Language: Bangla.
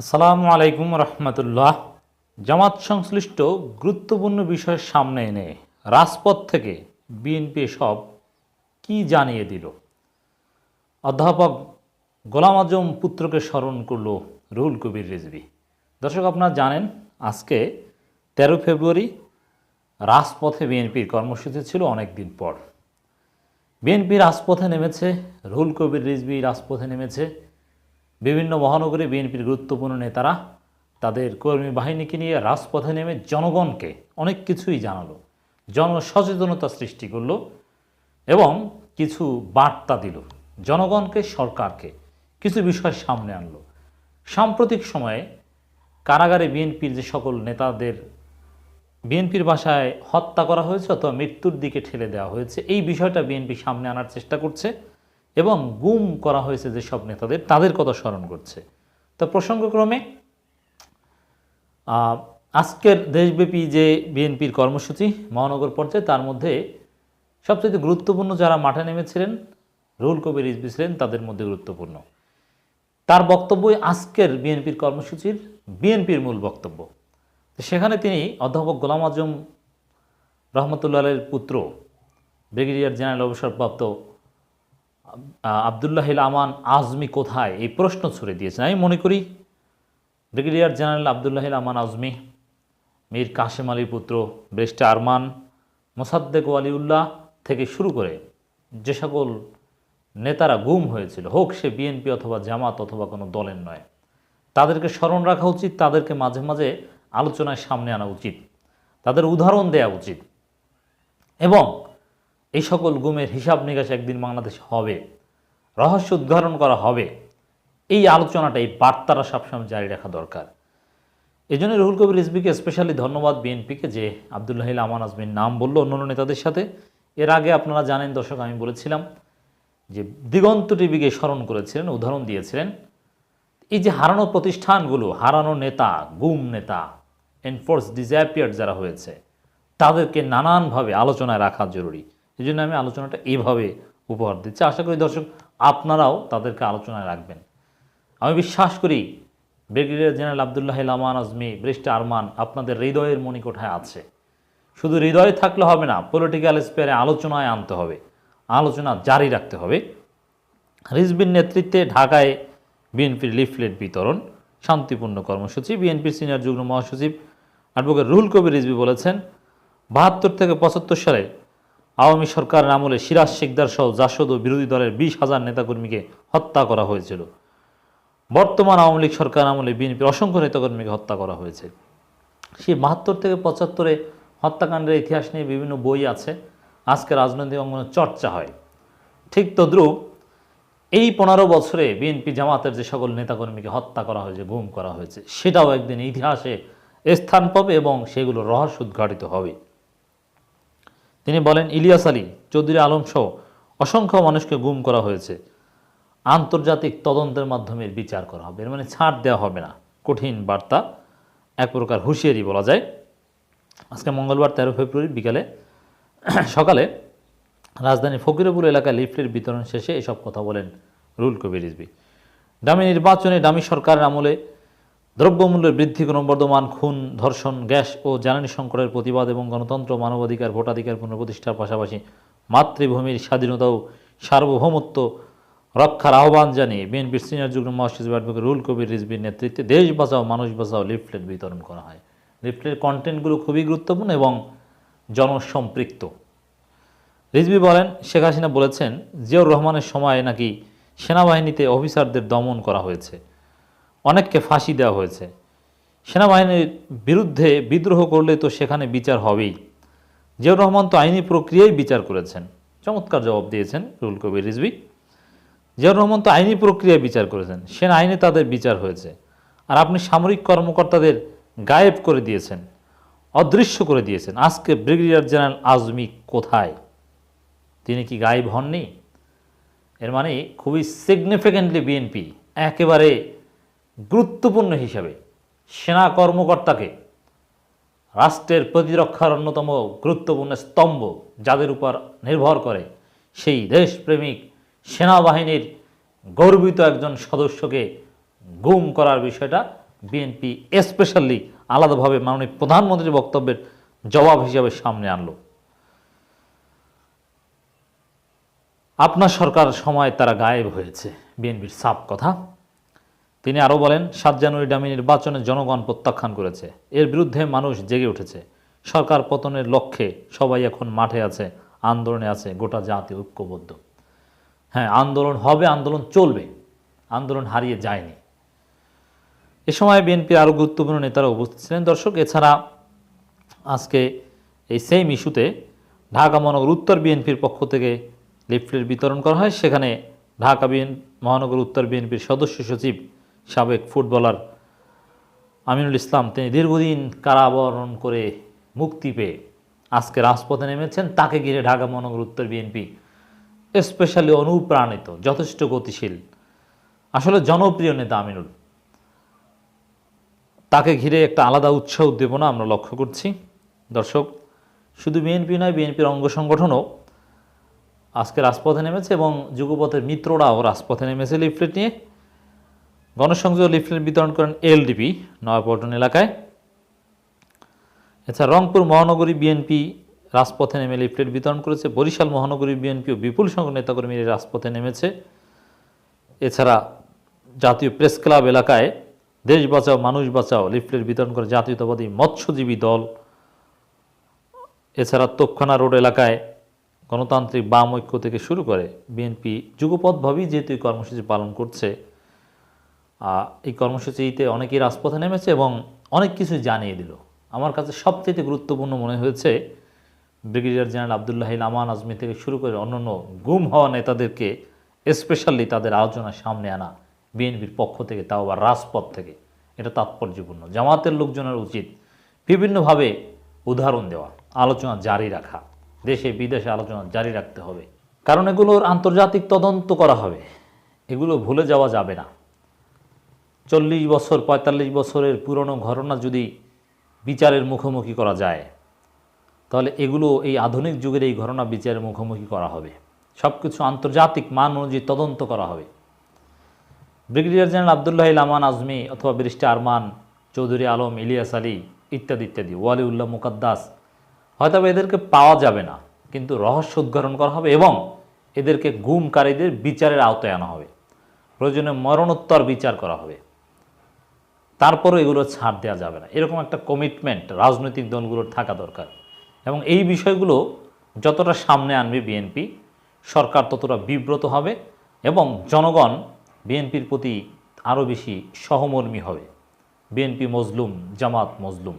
আসসালামু আলাইকুম রহমতুল্লাহ। জামাত সংশ্লিষ্ট গুরুত্বপূর্ণ বিষয়ের সামনে এনে রাজপথ থেকে বিএনপি সব কি জানিয়ে দিল? অধ্যাপক গোলাম আজম পুত্রকে স্মরণ করল রুহুল কবির রিজভি। দর্শক, আপনারা জানেন, আজকে তেরো ফেব্রুয়ারি রাজপথে বিএনপির কর্মসূচি ছিল অনেক দিন পর। বিএনপি রাজপথে নেমেছে, রুহুল কবির রিজভি রাজপথে নেমেছে। বিভিন্ন মহানগরে বিএনপির গুরুত্বপূর্ণ নেতারা তাদের কর্মী বাহিনীকে নিয়ে রাজপথে নেমে জনগণকে অনেক কিছুই জানালো। জনসচেতনতা সৃষ্টি করল এবং কিছু বার্তা দিল। জনগণকে, সরকারকে কিছু বিষয় সামনে আনলো। সাম্প্রতিক সময়ে কারাগারে বিএনপির যে সকল নেতাদের বিএনপির ভাষায় হত্যা করা হয়েছে অথবা মৃত্যুর দিকে ঠেলে দেওয়া হয়েছে, এই বিষয়টা বিএনপি সামনে আনার চেষ্টা করছে। এবং গুম করা হয়েছে যেসব নেতাদের, তাদের কথা স্মরণ করছে। তো প্রসঙ্গক্রমে আজকের দেশব্যাপী যে বিএনপির কর্মসূচি মহানগর পর্যায়ে, তার মধ্যে সবচেয়ে গুরুত্বপূর্ণ যারা মাঠে নেমেছিলেন, রুহুল কবির রিজভি ছিলেন, তাদের মধ্যে গুরুত্বপূর্ণ। তার বক্তব্যই আজকের বিএনপির কর্মসূচির বিএনপির মূল বক্তব্য। সেখানে তিনি অধ্যাপক গোলাম আজম রহমতুল্লাহের পুত্র, ব্রিগেডিয়ার জেনারেল অবসরপ্রাপ্ত আহ, আবদুল্লাহিল আমান আজমি কোথায়? এই প্রশ্ন ছুড়ে দিয়েছেন। আমি মনে করি ব্রিগেডিয়ার জেনারেল আবদুল্লাহ আমান আজমি মীর কাশেম আলীর পুত্র ব্রেস্টে আরমান মোসাদ্দেক ওয়ালিউল্লাহ থেকে শুরু করে যে সকল নেতারা গুম হয়েছিল হোক সে বিএনপি অথবা জামাত অথবা কোনো দলের নয় তাদেরকে স্মরণ রাখা উচিত তাদেরকে মাঝে মাঝে আলোচনায় সামনে আনা উচিত তাদের উদাহরণ দেওয়া উচিত এবং এই সকল গুমের হিসাব নিকাশ একদিন বাংলাদেশে হবে। রহস্য উদ্ঘাটন করা হবে। এই আলোচনাটা, এই বার্তাটা সবসময় জারি রাখা দরকার। এই জন্য রুহুল কবির রিজবিকে স্পেশালি ধন্যবাদ বিএনপিকে যে আবদুল্লাহিল আমান আজমির নাম বলল অন্যান্য নেতাদের সাথে। এর আগে আপনারা জানেন, দর্শক, আমি বলেছিলাম যে দিগন্ত টিভিকে স্মরণ করেছিলেন, উদাহরণ দিয়েছিলেন। এই যে হারানো প্রতিষ্ঠানগুলো, হারানো নেতা, গুম নেতা এনফোর্স ডিজাপিয়ার যারা হয়েছে, তাদেরকে নানানভাবে আলোচনায় রাখা জরুরি। এই জন্য আমি আলোচনাটা এইভাবে উপহার দিচ্ছি। আশা করি দর্শক, আপনারাও তাদেরকে আলোচনায় রাখবেন। আমি বিশ্বাস করি, ব্রিগেডিয়ার জেনারেল আবদুল্লাহ লামান আজমি বৃষ্টি আরমান আপনাদের হৃদয়ের মণিকোঠায় আছে। শুধু হৃদয়ে থাকলে হবে না পলিটিক্যাল স্পেয়ারে আলোচনায় আনতে হবে। আলোচনা জারি রাখতে হবে। রিজবির নেতৃত্বে ঢাকায় বিএনপির লিফলেট বিতরণ, শান্তিপূর্ণ কর্মসূচি। বিএনপির সিনিয়র যুগ্ম মহাসচিব অ্যাডভোকেট রুহুল কবির রিজবি বলেছেন, বাহাত্তর থেকে পঁচাত্তর সালে আওয়ামী সরকারের আমলে সিরাজ শিকদার সহ জাসদ ও বিরোধী দলের বিশ হাজার নেতাকর্মীকে হত্যা করা হয়েছিল। বর্তমান আওয়ামী লীগ সরকার আমলে বিএনপির অসংখ্য নেতাকর্মীকে হত্যা করা হয়েছে। সেই বাহাত্তর থেকে পঁচাত্তরে হত্যাকাণ্ডের ইতিহাস নিয়ে বিভিন্ন বই আছে। আজকে রাজনৈতিক অঙ্গনে চর্চা হয়। ঠিক তদ্রূপ এই পনেরো বছরে বিএনপি জামাতের যে সকল নেতাকর্মীকে হত্যা করা হয়েছে, গুম করা হয়েছে, সেটাও একদিন ইতিহাসে স্থান পাবে এবং সেগুলো রহস্য উদ্ঘাটিত হবে। তিনি বলেন, ইলিয়াস আলী চৌধুরী আলম সহ অসংখ্য মানুষকে গুম করা হয়েছে। আন্তর্জাতিক তদন্তের মাধ্যমে বিচার করা হবে। এর মানে ছাড় দেওয়া হবে না। কঠিন বার্তা, এক প্রকার হুঁশিয়ারি বলা যায়। আজকে মঙ্গলবার তেরো ফেব্রুয়ারি বিকালে সকালে রাজধানী ফকিরপুর এলাকায় লিফলেট বিতরণ শেষে এসব কথা বলেন রুল কবির রিজভি। দামি নির্বাচনে দামি সরকারের আমলে দ্রব্যমূল্যের বৃদ্ধি, ক্রমবর্ধমান খুন, ধর্ষণ, গ্যাস ও জ্বালানি সংকটের প্রতিবাদ এবং গণতন্ত্র, মানবাধিকার, ভোটাধিকার পুনঃপ্রতিষ্ঠার পাশাপাশি মাতৃভূমির স্বাধীনতা ও সার্বভৌমত্ব রক্ষার আহ্বান জানিয়ে বিএনপির সিনিয়র যুগ্ম মহাসচিব অ্যাডভোকেট রুল কবির রিজবির নেতৃত্বে দেশ বাঁচাও, মানুষ বাঁচাও লিফলেট বিতরণ করা হয়। লিফলেটের কন্টেন্টগুলো খুবই গুরুত্বপূর্ণ এবং জনসম্পৃক্ত। রিজভি বলেন, শেখ হাসিনা বলেছেন, জিয়াউর রহমানের সময় নাকি সেনাবাহিনীতে অফিসারদের দমন করা হয়েছে। অনেককে ফাঁসি দেওয়া হয়েছে। সেনাবাহিনীর বিরুদ্ধে বিদ্রোহ করলে তো সেখানে বিচার হবেই। জিয়াউর রহমান তো আইনি প্রক্রিয়ায় বিচার করেছেন। চমৎকার জবাব দিয়েছেন রুল কবির রিজভি। জিয়াউর রহমান তো আইনি প্রক্রিয়ায় বিচার করেছেন। সেনা আইনে তাদের বিচার হয়েছে। আর আপনি সামরিক কর্মকর্তাদের গায়েব করে দিয়েছেন, অদৃশ্য করে দিয়েছেন। আজকে ব্রিগেডিয়ার জেনারেল আজমি কোথায়? তিনি কি গায়েব হননি? এর মানে খুবই সিগনিফিক্যান্টলি বিএনপি একেবারে গুরুত্বপূর্ণ হিসাবে সেনা কর্মকর্তাকে রাষ্ট্রের প্রতিরক্ষার অন্যতম গুরুত্বপূর্ণ স্তম্ভ যাদের উপর নির্ভর করে সেই দেশপ্রেমিক সেনাবাহিনীর গর্বিত একজন সদস্যকে গুম করার বিষয়টা বিএনপি স্পেশালি আলাদাভাবে মাননীয় প্রধানমন্ত্রীর বক্তব্যের জবাব হিসাবে সামনে আনলো। আপনার সরকার সময় তারা গায়েব হয়েছে, বিএনপির সাপ কথা। তিনি আরও বলেন, সাত জানুয়ারি ডামি নির্বাচনে জনগণ প্রত্যাখ্যান করেছে। এর বিরুদ্ধে মানুষ জেগে উঠেছে। সরকার পতনের লক্ষ্যে সবাই এখন মাঠে আছে, আন্দোলনে আছে, গোটা জাতি ঐক্যবদ্ধ। হ্যাঁ আন্দোলন হবে, আন্দোলন চলবে। আন্দোলন হারিয়ে যায়নি। এ সময় বিএনপির আরও গুরুত্বপূর্ণ নেতারা উপস্থিত ছিলেন। দর্শক, এছাড়া আজকে এই সেম ইস্যুতে ঢাকা মহানগর উত্তর বিএনপির পক্ষ থেকে লিফলেট বিতরণ করা হয়। সেখানে ঢাকা বিএন, মহানগর উত্তর বিএনপির সদস্য সচিব সাবেক ফুটবলার আমিনুল ইসলাম, তিনি দীর্ঘদিন কারাবরণ করে মুক্তি পেয়ে আজকে রাজপথে নেমেছেন। তাকে ঘিরে ঢাকা মহানগর উত্তর বিএনপি, স্পেশালি অনুপ্রাণিত, যথেষ্ট গতিশীল, আসলে জনপ্রিয় নেতা আমিনুল। তাকে ঘিরে একটা আলাদা উৎসাহ উদ্দীপনা আমরা লক্ষ্য করছি। দর্শক, শুধু বিএনপি নয়, বিএনপির অঙ্গ সংগঠনও আজকে রাজপথে নেমেছে এবং যুগপথের মিত্ররাও রাজপথে নেমেছে লিফলেট নিয়ে। গণসংযোগ লিফলেট বিতরণ করেন এলডিপি, নয়াপল্টন এলাকায়। এছাড়া রংপুর মহানগরী বিএনপি রাজপথে নেমে লিফলেট বিতরণ করেছে। বরিশাল মহানগরী বিএনপিও বিপুল সংখ্যক নেতাকর্মীরা রাজপথে নেমেছে। এছাড়া জাতীয় প্রেস ক্লাব এলাকায় দেশ বাঁচাও, মানুষ বাঁচাও লিফলেট বিতরণ করে জাতীয়তাবাদী মৎস্যজীবী দল। এছাড়া তোপখানা রোড এলাকায় গণতান্ত্রিক বাম ঐক্য থেকে শুরু করে বিএনপি যুগপথভাবেই যেহেতু কর্মসূচি পালন করছে এই কর্মসূচিতে অনেকেই রাজপথে নেমেছে এবং অনেক কিছু জানিয়ে দিল। আমার কাছে সবচেয়ে গুরুত্বপূর্ণ মনে হয়েছে, ব্রিগেডিয়ার জেনারেল আবদুল্লাহ আমান আজমি থেকে শুরু করে অন্যান্য গুম হওয়া নেতাদেরকে স্পেশালি তাদের আলোচনার সামনে আনা, বিএনপির পক্ষ থেকে তাও আবার রাজপথ থেকে। এটা তাৎপর্যপূর্ণ। জামাতের লোকজনের উচিত বিভিন্নভাবে উদাহরণ দেওয়া, আলোচনা জারি রাখা, দেশে বিদেশে আলোচনা জারি রাখতে হবে। কারণ এগুলোর আন্তর্জাতিক তদন্ত করা হবে। এগুলো ভুলে যাওয়া যাবে না। চল্লিশ বছর, পঁয়তাল্লিশ বছরের পুরনো ঘটনা যদি বিচারের মুখোমুখি করা যায়, তাহলে এগুলো এই আধুনিক যুগের এই ঘটনা বিচারের মুখোমুখি করা হবে। সব কিছু আন্তর্জাতিক মান অনুযায়ী তদন্ত করা হবে। ব্রিগেডিয়ার জেনারেল আবদুল্লাহ আমান আজমি অথবা ব্যারিস্টার আরমান চৌধুরী আলম, ইলিয়াস আলী ইত্যাদি ইত্যাদি, ওয়ালিউল্লাহ মুকাদ্দাস, হয়তো এদেরকে পাওয়া যাবে না, কিন্তু রহস্য উদ্ঘাটন করা হবে এবং এদেরকে গুমকারীদের বিচারের আওতায় আনা হবে। প্রয়োজনে মরণোত্তর বিচার করা হবে। তারপরও এগুলো ছাড় দেওয়া যাবে না। এরকম একটা কমিটমেন্ট রাজনৈতিক দলগুলোর থাকা দরকার। এবং এই বিষয়গুলো যতটা সামনে আনবে বিএনপি, সরকার ততটা বিব্রত হবে এবং জনগণ বিএনপির প্রতি আরও বেশি সহমর্মী হবে। বিএনপি মজলুম, জামাত মজলুম।